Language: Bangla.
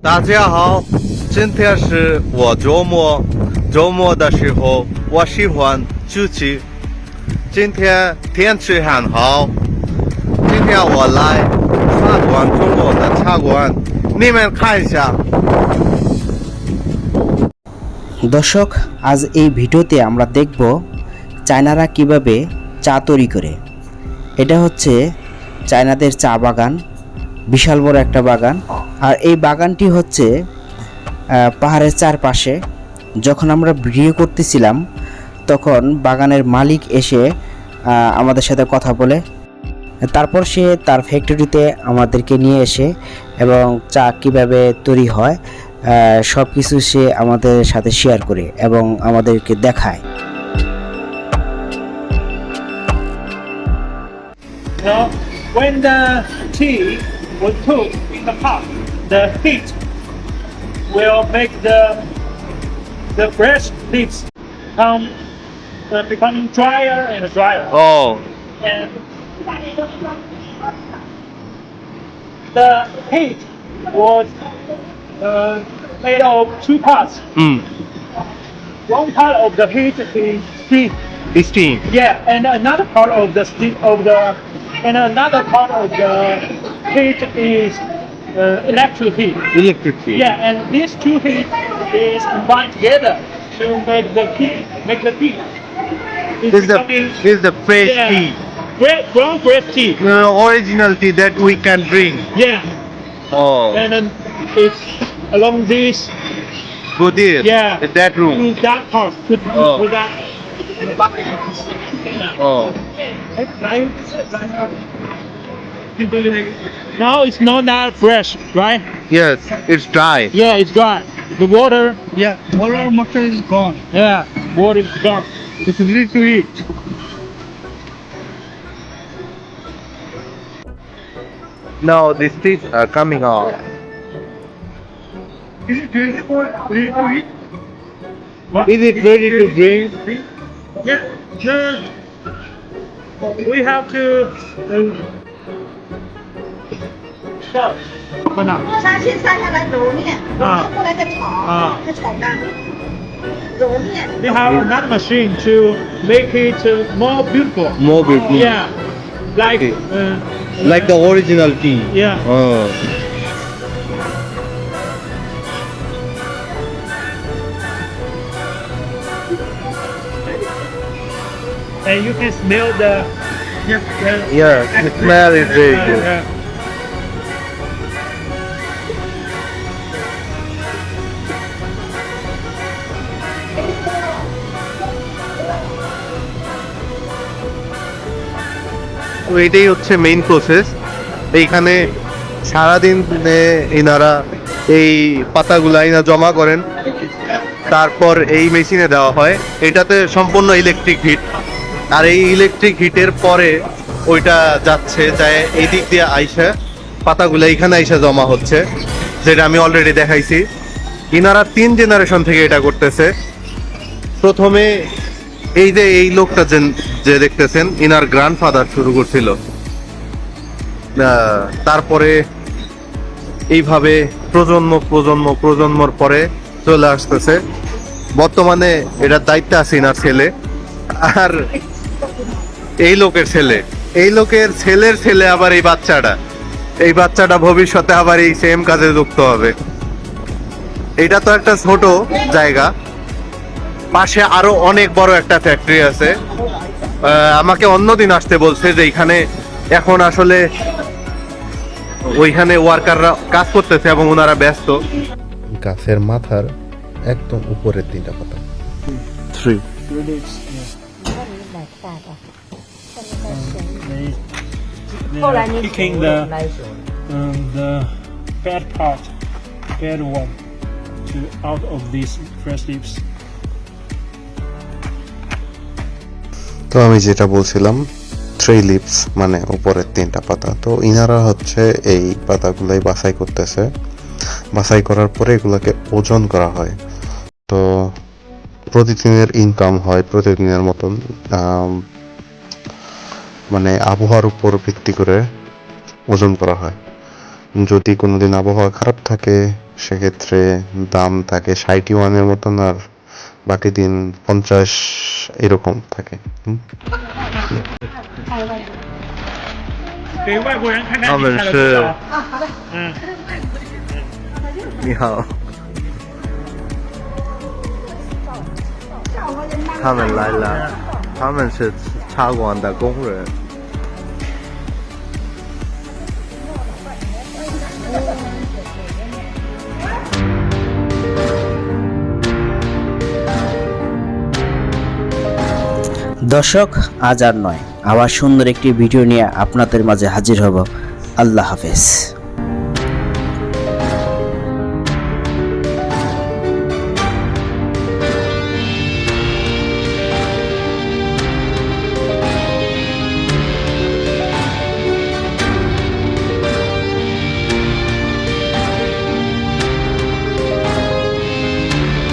大家好，今天是我周末，周末的时候我喜欢出去。今天天气很好，今天我来茶馆，中国的茶馆，你们看一下。 দর্শক আজ এই ভিডিওতে আমরা দেখব চায়নারা কিভাবে চা তৈরি করে এটা হচ্ছে চায়নাদের চা বাগান বিশাল বড় একটা বাগান। আর এই বাগানটি হচ্ছে পাহাড়ের চারপাশে। যখন আমরা ভিডিও করতেছিলাম তখন বাগানের মালিক এসে আমাদের সাথে কথা বলে। তারপর সে তার ফ্যাক্টরিতে আমাদেরকে নিয়ে এসে এবং চা কীভাবে তৈরি হয় সব কিছু সে আমাদের সাথে শেয়ার করে এবং আমাদেরকে দেখায়। Now, when the tea was put in the pot, the heat will make the the fresh leaves come uh, becoming drier and drier. Oh, And the heat was uh, made of two parts. mm, One part of the heat is steam. steam. Yeah, and another part of the steam of the and another part of the heat is uh, electric heat. Electric tea. Yeah, and these two heat is combined together to make the tea. Make the tea. It's This is the this is the fresh yeah, tea, Great, ground fresh tea. the original tea that we can drink. Yeah, Oh, and then it's along this good deal. Yeah. In that room. In that part to, Oh. to that. Oh, Now it's not that fresh, right? yes, it's dry. Yeah, it's dry. The water, Yeah, water moisture is gone. yeah, water is gone. It's easy to eat. Now these teeth are coming out. Is it ready for ready to eat? Is it ready to drink? Yeah, no. We have to. Uh, stop. For now. 沙先晒下来揉面，啊过来再炒，啊再炒干，揉面。 They have another machine to make it uh, more beautiful. More beautiful. Yeah, like Okay. uh, Like the original tea. yeah. Oh. And you can smell the. Yeah. the Yeah, the smell is very Yeah, good. yeah. তো হচ্ছে মেইন প্রসেস এইখানে সারাদিন এনারা এই পাতাগুলা এনা জমা করেন। তারপর এই মেশিনে দেওয়া হয়। এটাতে সম্পূর্ণ ইলেকট্রিক হিট আর এই ইলেকট্রিক হিটের পরে ওইটা যাচ্ছে, যায় এই দিক দিয়ে আইসা পাতাগুলো এইখানে আইসা জমা হচ্ছে, যেটা আমি অলরেডি দেখাইছি। ইনারা তিন জেনারেশন থেকে এটা করতেছে। প্রথমে এই যে এই লোকটা যে যে দেখতেছেন, ইনার গ্র্যান্ডফাদার শুরু করছিল। তারপরে এইভাবে প্রজন্ম প্রজন্ম, প্রজন্মর পরে চলে আসতেছে। বর্তমানে এটার দায়িত্বে আছে ইনার ছেলে। আর এই লোকের ছেলে। এই লোকের ছেলের ছেলে আবার এই বাচ্চাটা। এই বাচ্চাটা ভবিষ্যতে আবার এই সেম কাজে যুক্ত হবে। এটা তো একটা ছোট জায়গা। পাশে আরও অনেক বড় একটা ফ্যাক্টরি আছে। আমাকে অন্যদিন আসতে বলছে যে এখানে এখন আসলে ওইখানে ওয়ার্কাররা কাজ করতেছে এবং ওনারা ব্যস্ত। গাছের মাথার একদম উপরের তিনটা পাতা three picking the um, the bad part, bad one, to out of these fresh leaves. তো আমি যেটা বলছিলাম থ্রি লিভস মানে উপরের তিনটা পাতা। তো ইনারা হচ্ছে এই পাতাগুলাই বাছাই করতেছে। বাছাই করার পরে এগুলোকে ওজন করা হয়। তো প্রতিদিনের ইনকাম হয়, প্রতিদিনের মতন মানে আবহাওয়ার উপর ভিত্তি করে ওজন করা হয়। যদি কোনোদিন আবহাওয়া খারাপ থাকে, সেক্ষেত্রে দাম থাকে ষাট ওয়ানের মতন আর বাকি দিন পঞ্চাশ এরকম থাকে হুম। 给外国人看看他们你看得出是来嗯，你好，他们来了，他们是茶馆的工人。 দর্শক, আজ আর নয়। আবার সুন্দর একটি ভিডিও নিয়ে আপনাদের মাঝে হাজির হব। আল্লাহ হাফেজ।